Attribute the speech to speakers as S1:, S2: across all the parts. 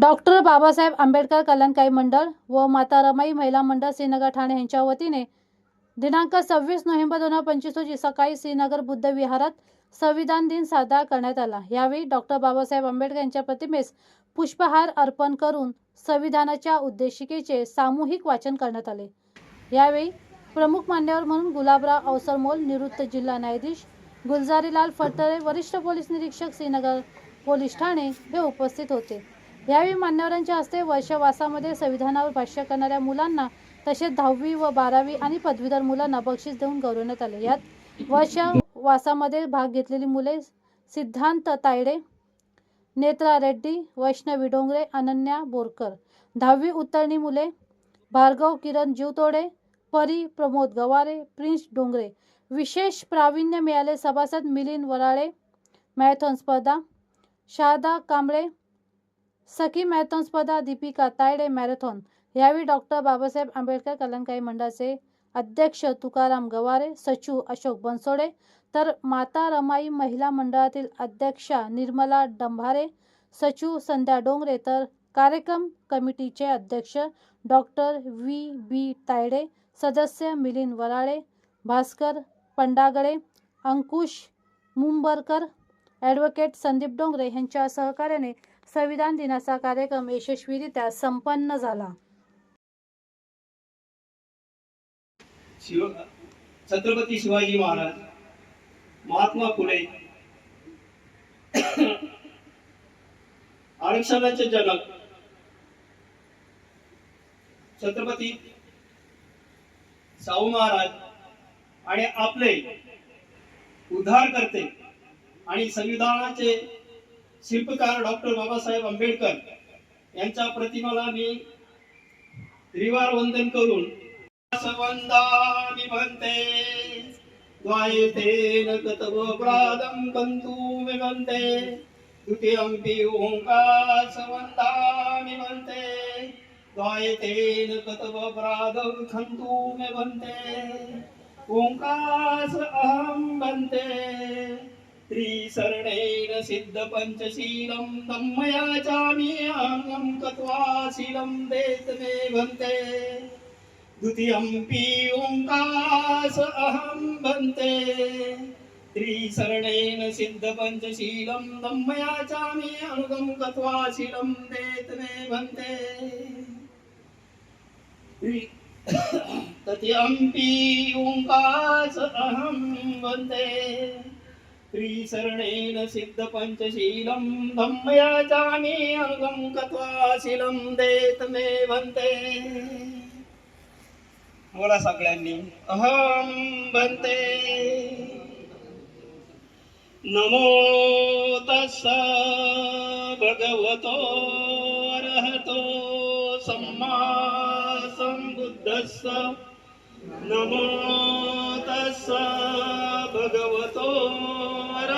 S1: Doctor Babasaheb Ambedkar कल्याणकारी मंडळ व माता रमाई महिला मंडळ श्रीनगर ठाणे यांच्या वतीने दिनांक सव्वीस नोव्हेंबर दोन हजार पंचवीस रोजी सकाळी श्रीनगर बुद्ध विहारात संविधान दिन साजरा करण्यात आला. यावेळी डॉक्टर बाबासाहेब आंबेडकर यांच्या प्रतिमेस पुष्पहार अर्पण करून संविधानाच्या उद्देशिकेचे सामूहिक वाचन करण्यात आले. यावेळी प्रमुख मान्यवर म्हणून गुलाबराव अवसरमोल निवृत्त जिल्हा न्यायाधीश गुलजारीलाल फटरे वरिष्ठ पोलीस निरीक्षक श्रीनगर पोलीस ठाणे हे उपस्थित होते. यावेळी मान्यवरांच्या हस्ते वर्षवासामध्ये संविधानावर भाष्य करणाऱ्या मुलांना तसेच दहावी व बारावी आणि पदवीधर मुलांना बक्षीस देऊन गौरवण्यात आले. यात वर्षवासामध्ये भाग घेतलेली मुले सिद्धांत तायडे नेत्रा रेड्डी वैष्णवी डोंगरे अनन्या बोरकर. दहावी उत्तरणी मुले भार्गव किरण जीवतोडे परी प्रमोद गवारे प्रिन्स डोंगरे. विशेष प्रावीण्य मिळाले सभासद मिलिंद वराळे मॅरेथॉन स्पर्धा शारदा कांबळे सखी मॅरेथॉन स्पर्धा दीपिका तायडे मॅरेथॉन यावेळी डॉक्टर बाबासाहेब आंबेडकर कल्याणकारी मंडळाचे अध्यक्ष तुकाराम गवारे सचिव अशोक बनसोडे तर माता रमाई महिला मंडळातील अध्यक्षा निर्मला डंभारे सचिव संध्या डोंगरे तर कार्यक्रम कमिटीचे अध्यक्ष डॉक्टर व्ही बी तायडे सदस्य मिलिंद वराळे भास्कर पंडागळे अंकुश मुंबरकर ॲडव्होकेट संदीप डोंगरे यांच्या सहकार्याने संविधान दिनाचा कार्यक्रम यशस्वीरित्या संपन्न झाला.
S2: छत्रपती शिवाजी महाराज महात्मा फुले आरक्षणाचे जनक छत्रपती शाहू महाराज आणि आपले उद्धार करते आणि संविधानाचे शिल्पकार डॉक्टर बाबासाहेब आंबेडकर यांच्या प्रतिमाला मी त्रिवार वंदन करून सवन्दानि भन्ते द्वायतेन कतवप्रादं कन्तु विभन्ते. द्वितीयम्पि ओङ्कारसवन्दानि भन्ते द्वायतेन कतवप्रादं खन्तु विभन्ते. ओङ्कास अहं भन्ते त्रिसरणेन सिद्धपञ्चशीलं दम्मया चामि अहं कत्वाशीलं देत मे भन्ते द्वितीयम्पि ओङ्कास अहं भन्ते त्रिसरणेन सिद्धपञ्चशीलं दम्मया चामि अनुगं कत्वाशीलं देत मे भन्ते त्रि- तृतीयम्पि ओङ्कास अहं भन्ते त्रिसरणेन सिद्धपञ्चशीलं धम्मया चामि अनुगं कत्वाशीलं देत मे भन्ते बोला सगळ्यांनी अहं भन्ते नमो तस्स भगवतो अरहतो सम्मा सम्बुद्धस्स। नमो तस्स भगवतो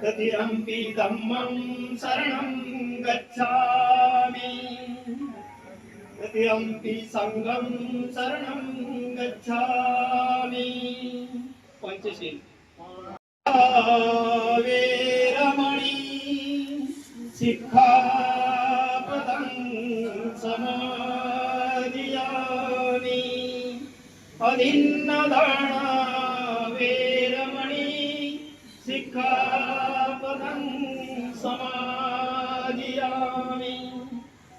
S2: तृतीयम्पि धम्मं शरणं गच्छामि। तृतीयम्पि सङ्गं शरणं गच्छामि। पञ्चशील वेरमणि शिक्षापदं समादियामि अदिन्नदाना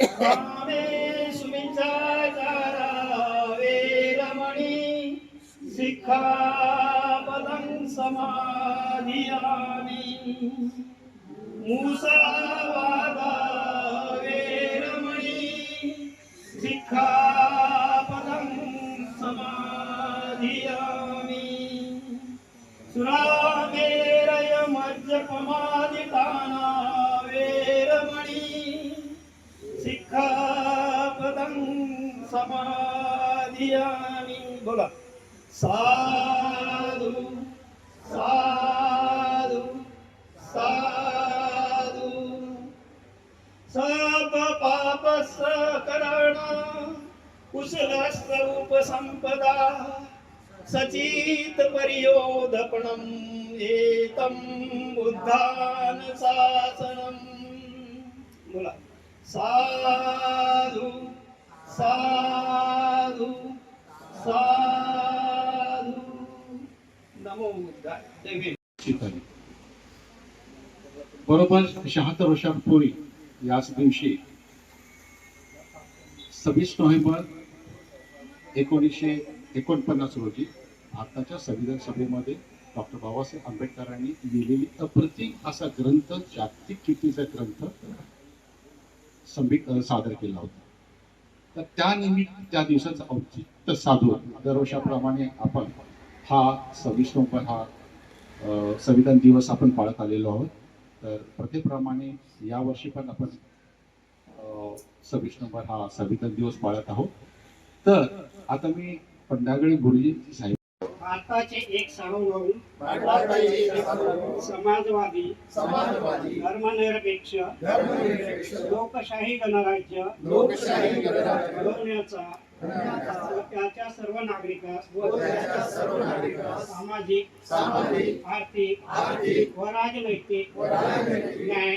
S2: कामेषु विचारा वेरमणि शिक्षा सिक्खापदं समाधियामि मूसावादा वेरमणि सिक्खापदं सिक्खापदं समाधियामि। बोला। साधु साधु साधु। सप पाप सकरण कुशलस्थ उपसंपदा सचित परियोधपणम् एतं बुद्धान बोला। साधु साधु साधु. नमो
S3: बरोबर शहात्तर वर्षांपूर्वी याच दिवशी सव्वीस नोव्हेंबर एकोणीसशे एकोणपन्नास रोजी भारताच्या संविधान सभेमध्ये डॉक्टर बाबासाहेब आंबेडकरांनी लिहिलेली अप्रतिम असा ग्रंथ जागतिक कीर्तीचा ग्रंथ संबित सादर केला होता. तर त्यानिमित्त त्या दिवसाचं औचित्य साधून दरवर्षाप्रमाणे आपण हा सव्वीस नोव्हेंबर हा संविधान दिवस आपण पाळत आलेलो आहोत. तर प्रथेप्रमाणे यावर्षी पण आपण अ, सव्वीस नोव्हेंबर हा संविधान दिवस पाळत आहोत. तर आता मी पंडागळी गुरुजी साहेब
S2: भारताचे एक सार्वभौम समाजवादी धर्मनिरपेक्ष लोकशाही गणराज्य घडवण्याचा त्याच्या सर्व नागरिकास सामाजिक आर्थिक व राजनैतिक न्याय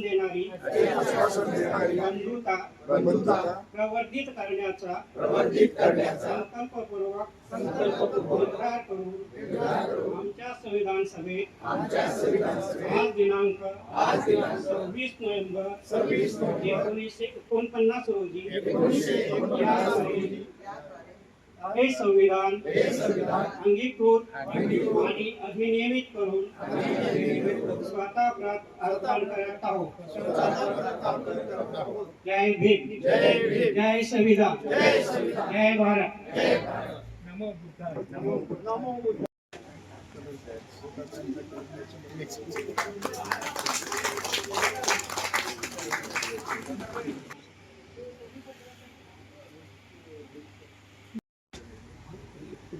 S2: देणारी बंधुता प्रवर्धित करण्याचा संकल्पपूर्वक निर्धार करून आमच्या संविधान सभेत आज दिनांक सव्वीस नोव्हेंबर एकोणीसशे एकोणपन्नास रोजी या रोजी हे संविधान। अंगीकृत। आणि अधिनियमित करून स्वतः अर्पण करत आहोत। जय भीम। जय संविधान। जय भारत। नमो बुद्धाय। नमो नमो बुद्धाय।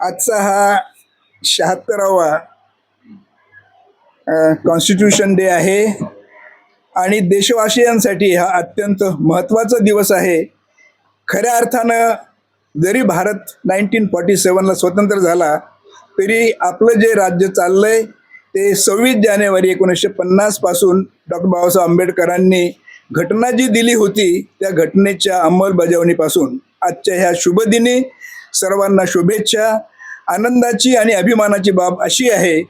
S4: आजचा हा शहात्तरावा कॉन्स्टिट्यूशन डे आहे. आणि देशवासियांसाठी हा अत्यंत महत्त्वाचा दिवस आहे. खऱ्या अर्थानं जरी भारत नाईन्टीन फॉर्टी सेवनला स्वतंत्र झाला तरी आपलं जे राज्य चाललंय ते सव्वीस जानेवारी एकोणीसशे पन्नासपासून डॉक्टर बाबासाहेब आंबेडकरांनी घटना जी दिली होती त्या घटनेच्या अंमलबजावणीपासून. आजच्या ह्या शुभदिनी सर्वांना शुभेच्छा. आनंदाची आणि अभिमानाची बाब अशी आहे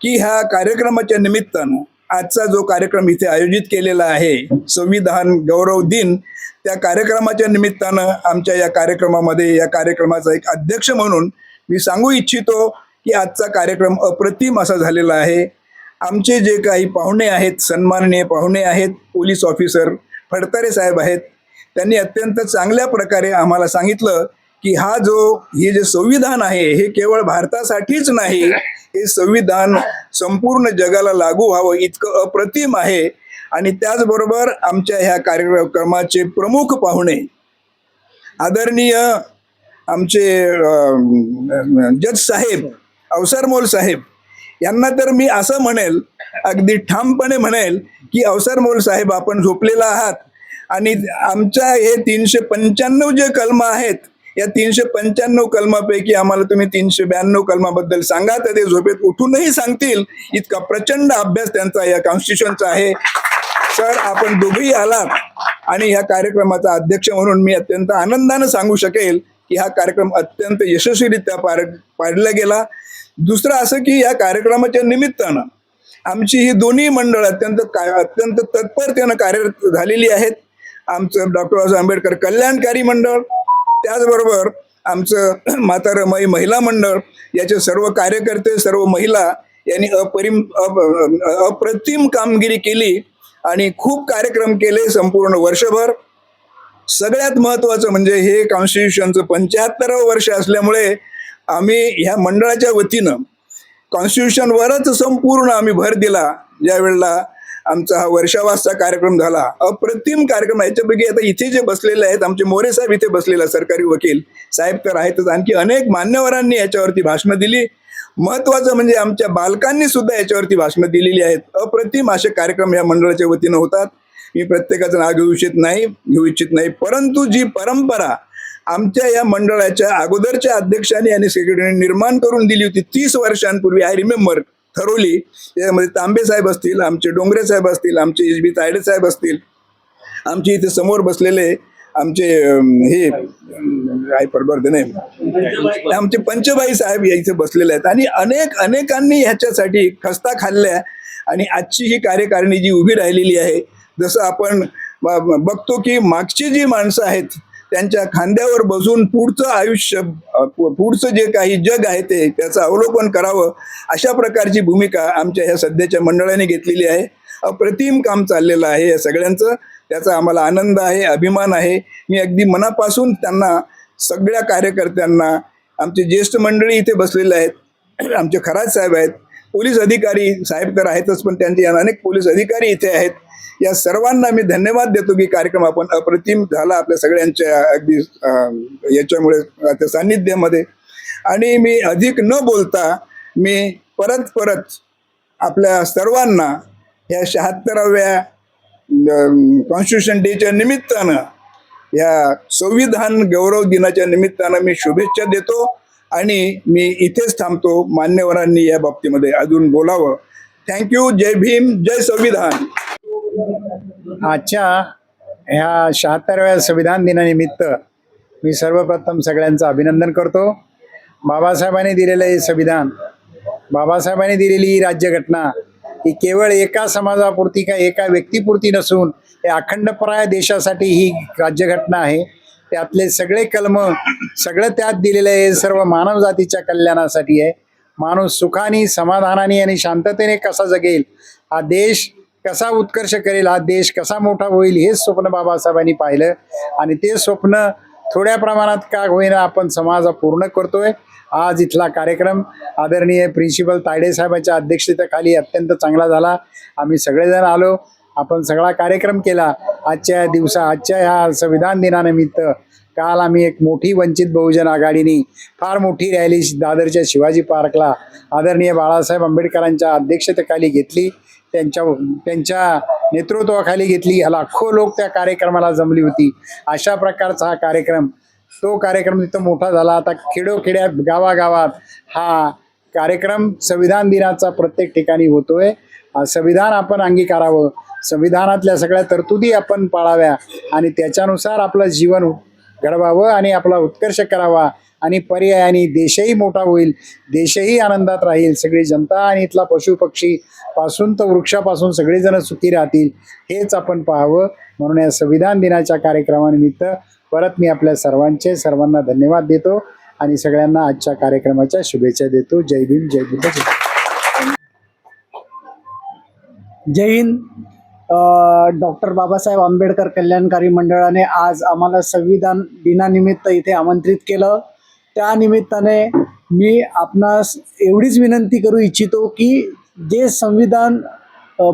S4: की ह्या कार्यक्रमाच्या निमित्तानं आजचा जो कार्यक्रम इथे आयोजित केलेला आहे संविधान गौरव दिन त्या कार्यक्रमाच्या निमित्तानं आमच्या या कार्यक्रमामध्ये या कार्यक्रमाचा एक अध्यक्ष म्हणून मी सांगू इच्छितो की आजचा कार्यक्रम अप्रतिम असा झालेला आहे. आमचे जे काही पाहुणे आहेत सन्माननीय पाहुणे आहेत पोलीस ऑफिसर फडतारे साहेब आहेत त्यांनी अत्यंत चांगल्या प्रकारे आम्हाला सांगितलं की हा जो हे जे संविधान आहे हे केवळ भारतासाठीच नाही हे संविधान संपूर्ण जगाला लागू व्हावं इतकं अप्रतिम आहे. आणि त्याचबरोबर आमच्या ह्या कार्यक्रमाचे प्रमुख पाहुणे आदरणीय आमचे जज साहेब अवसरमोल साहेब यांना तर मी असं म्हणेल अगदी ठामपणे म्हणेल की अवसरमोल साहेब आपण झोपलेला आहात. आणि आमच्या हे तीनशे पंच्याण्णव जे कलम आहेत या तीनशे पंच्याण्णव कलमापैकी आम्हाला तुम्ही तीनशे ब्याण्णव कलमाबद्दल सांगा. तर ते झोपेत उठूनही सांगतील. इतका प्रचंड अभ्यास त्यांचा या कॉन्स्टिट्युशनचा आहे. सर आपण दोघेही आलात. आणि ह्या कार्यक्रमाचा अध्यक्ष म्हणून मी अत्यंत आनंदानं सांगू शकेल की हा कार्यक्रम अत्यंत यशस्वीरित्या पार पाडला गेला. दुसरं असं की या कार्यक्रमाच्या निमित्तानं आमची ही दोन्ही मंडळ अत्यंत काय अत्यंत तत्परतेनं कार्यरत झालेली आहेत. आमचं डॉक्टर बाबासाहेब आंबेडकर कल्याणकारी मंडळ त्याचबरोबर आमचं माता रमाई महिला मंडळ याचे सर्व कार्यकर्ते सर्व महिला यांनी अपरिम अप- अप्रतिम कामगिरी केली आणि खूप कार्यक्रम केले संपूर्ण वर्षभर. सगळ्यात महत्त्वाचं म्हणजे हे कॉन्स्टिट्यूशनचं पंच्याहत्तरावं वर्ष असल्यामुळे आम्ही ह्या मंडळाच्या वतीनं कॉन्स्टिट्यूशनवरच संपूर्ण आम्ही भर दिला. ज्या वेळेला आमचा हा वर्षावासचा कार्यक्रम झाला. अप्रतिम कार्यक्रम याच्यापैकी आता इथे जे बसलेले आहेत आमचे मोरे साहेब इथे बसलेले सरकारी वकील. साहेब तर आहेतच. आणखी अनेक मान्यवरांनी याच्यावरती भाषणं दिली. महत्वाचं म्हणजे आमच्या बालकांनी सुद्धा याच्यावरती भाषणं दिलेली आहेत. अप्रतिम असे कार्यक्रम या मंडळाच्या वतीनं होतात. मी प्रत्येकाचं नाव घेऊ इच्छित नाही घेऊ इच्छित नाही. परंतु जी परंपरा आमच्या या मंडळाच्या अगोदरच्या अध्यक्षांनी आणि सेक्रेटरीने निर्माण करून दिली होती तीस वर्षांपूर्वी आय रिमेंबर ठरवली त्यामध्ये तांबे साहेब असतील आमचे डोंगरे साहेब असतील आमचे एच बी तायडे साहेब असतील आमचे इथे समोर बसलेले आमचे हे अं, काय परबर्ध आमचे पंचबाई साहेब या इथे बसलेले आहेत. आणि अनेक अनेकांनी ह्याच्यासाठी खस्ता खाल्ल्या आणि आजची ही कार्यकारिणी जी उभी राहिलेली आहे जसं आपण बघतो की मागची जी माणसं आहेत त्यांच्या खांद्यावर बसून पुढचं आयुष्य पुढचं जे काही जग आहे ते त्याचं अवलोकन करावं अशा प्रकारची भूमिका आमच्या ह्या सध्याच्या मंडळाने घेतलेली आहे. अप्रतिम काम चाललेलं आहे या सगळ्यांचं. त्याचा आम्हाला आनंद आहे अभिमान आहे. मी अगदी मनापासून त्यांना सगळ्या कार्यकर्त्यांना आमचे ज्येष्ठ मंडळी इथे बसलेले आहेत आमचे खराज साहेब आहेत. पोलीस अधिकारी साहेब तर आहेतच पण त्यांचे अनेक पोलीस अधिकारी इथे आहेत. या सर्वांना मी धन्यवाद देतो की कार्यक्रम आपण अप्रतिम झाला आपल्या सगळ्यांच्या अगदी याच्यामुळे त्या सान्निध्यामध्ये. आणि मी अधिक न बोलता मी परत परत आपल्या सर्वांना ह्या शहात्तराव्या कॉन्स्टिट्यूशन डेच्या निमित्तानं या संविधान गौरव दिनाच्या निमित्तानं मी शुभेच्छा देतो आणि मी इथेच थांबतो मान्यवरांनी या बाबतीमध्ये अजून बोलावं. थँक्यू जय भीम. जय संविधान.
S5: आजच्या ह्या शहात्तराव्या संविधान दिनानिमित्त मी सर्वप्रथम सगळ्यांचं अभिनंदन करतो. बाबासाहेबांनी दिलेलं हे संविधान बाबासाहेबांनी दिलेली ही राज्यघटना ही केवळ एका समाजापुरती का एका व्यक्तीपुरती नसून हे अखंडप्राय देशासाठी ही राज्यघटना आहे. त्यातले सगळे कलम सगळं त्यात दिलेलं आहे हे सर्व मानवजातीच्या कल्याणासाठी आहे. माणूस सुखाने समाधानाने आणि शांततेने कसा जगेल? हा देश कसा उत्कर्ष करेल हा देश कसा मोठा होईल हेच स्वप्न बाबासाहेबांनी पाहिलं. आणि ते स्वप्न थोड्या प्रमाणात का होईना आपण समाज पूर्ण करतोय. आज इथला कार्यक्रम आदरणीय प्रिन्सिपल तायडे साहेबांच्या अध्यक्षतेखाली अत्यंत चांगला झाला. आम्ही सगळेजण आलो. आपण सगळा कार्यक्रम केला. आजच्या दिवसा आजच्या ह्या संविधान दिनानिमित्त काल आम्ही एक मोठी वंचित बहुजन आघाडीने फार मोठी रॅली दादरच्या शिवाजी पार्कला आदरणीय बाळासाहेब आंबेडकरांच्या अध्यक्षतेखाली घेतली. त्यांच्या त्यांच्या नेतृत्वाखाली घेतली. लाखो लोक त्या कार्यक्रमाला जमली होती. अशा प्रकारचा हा कार्यक्रम तो कार्यक्रम तिथं मोठा झाला. आता खेडोखेड्यात गावागावात हा कार्यक्रम संविधान दिनाचा प्रत्येक ठिकाणी होतोय. संविधान आपण अंगीकारावं. संविधानातल्या सगळ्या तरतुदी आपण पाळाव्या आणि त्याच्यानुसार आपलं जीवन घडवावं आणि आपला उत्कर्ष करावा. आणि पर्यायाने देशही मोठा होईल देशही आनंदात राहील. सगळी जनता आणि इथला पशु पक्षी पासून तर वृक्षापासून सगळेजण सुखी राहतील हेच आपण पाहावं. म्हणून या संविधान दिनाच्या कार्यक्रमानिमित्त परत मी आपल्या सर्वांचे सर्वांना धन्यवाद देतो आणि सगळ्यांना आजच्या कार्यक्रमाच्या शुभेच्छा देतो. जय भीम जय बुद्ध जय
S6: जय हिंद. डॉक्टर बाबासाहेब आंबेडकर कल्याणकारी मंडळाने आज आम्हाला संविधान दिनानिमित्त इथे आमंत्रित केलं. त्या निमित्ताने मी आपणास एवढीच विनंती करू इच्छितो की जे संविधान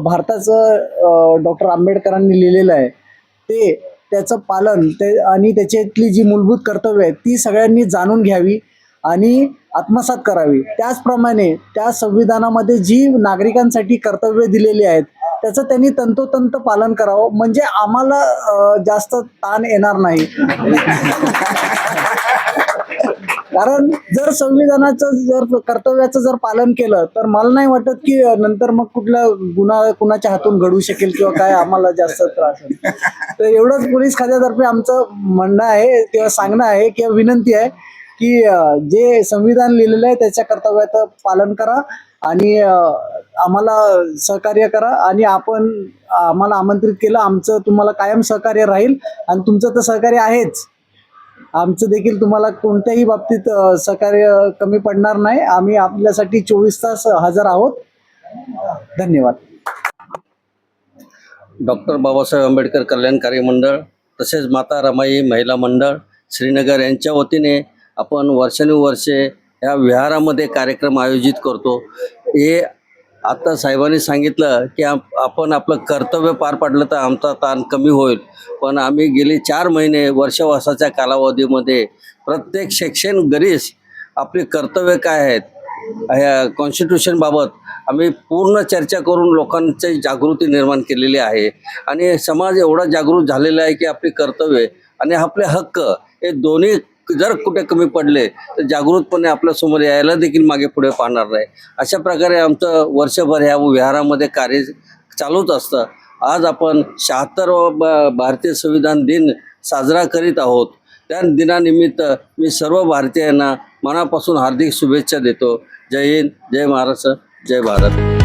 S6: भारताचं डॉक्टर आंबेडकरांनी लिहिलेलं आहे ते त्याचं पालन ते आणि त्याच्यातली जी मूलभूत कर्तव्य आहेत ती सगळ्यांनी जाणून घ्यावी आणि आत्मसात करावी. त्याचप्रमाणे त्या संविधानामध्ये जी नागरिकांसाठी कर्तव्य दिलेली आहेत त्याचं त्यांनी तंतोतंत पालन करावं. म्हणजे आम्हाला जास्त ताण येणार नाही. कारण जर संविधानाचं जर कर्तव्याचं जर पालन केलं तर मला नाही वाटत की नंतर मग कुठला गुन्हा कुणाच्या हातून घडू शकेल किंवा काय आम्हाला जास्त त्रास होईल. तर एवढंच पोलीस खात्यातर्फे आमचं म्हणणं आहे किंवा सांगणं आहे किंवा विनंती आहे की जे संविधान लिहिलेलं आहे त्याच्या कर्तव्याचं पालन करा आणि आम्हाला सहकार्य करा आणि आपण आम्हाला आमंत्रित केलं आमचं तुम्हाला कायम सहकार्य राहील आणि तुमचं तर सहकार्य आहेच. आमचं देखील तुम्हाला कोणत्याही बाबतीत सहकार्य कमी पडणार नाही. आम्ही आपल्यासाठी चोवीस तास हजर आहोत. धन्यवाद.
S7: डॉक्टर बाबासाहेब आंबेडकर कल्याणकारी मंडळ तसेच माता रमाई महिला मंडळ श्रीनगर यांच्या वतीने आपण वर्षानुवर्षे या विहारामध्ये कार्यक्रम आयोजित करतो. हे आत्ता साहेबांनी सांगितलं की आपण आपलं कर्तव्य पार पाडलं तर आमचा ताण कमी होईल. पण आम्ही गेले चार महिने वर्षवासाच्या कालावधीमध्ये प्रत्येक सेक्शन गरीस आपली कर्तव्य काय आहेत ह्या कॉन्स्टिट्यूशनबाबत आम्ही पूर्ण चर्चा करून लोकांची जागृती निर्माण केलेली आहे. आणि समाज एवढा जागृत झालेला आहे की आपली कर्तव्य आणि आपले हक्क हे दोन्ही जर कुठे कमी पडले तर जागृतपणे आपल्यासमोर यायला देखील मागे पुढे पाहणार नाही. अशा प्रकारे आमचं वर्षभर ह्या विहारामध्ये कार्य चालूच असतं. आज आपण शहात्तर भारतीय संविधान दिन साजरा करीत आहोत. त्या दिनानिमित्त मी सर्व भारतीयांना मनापासून हार्दिक शुभेच्छा देतो. जय हिंद जय महाराष्ट्र जय भारत.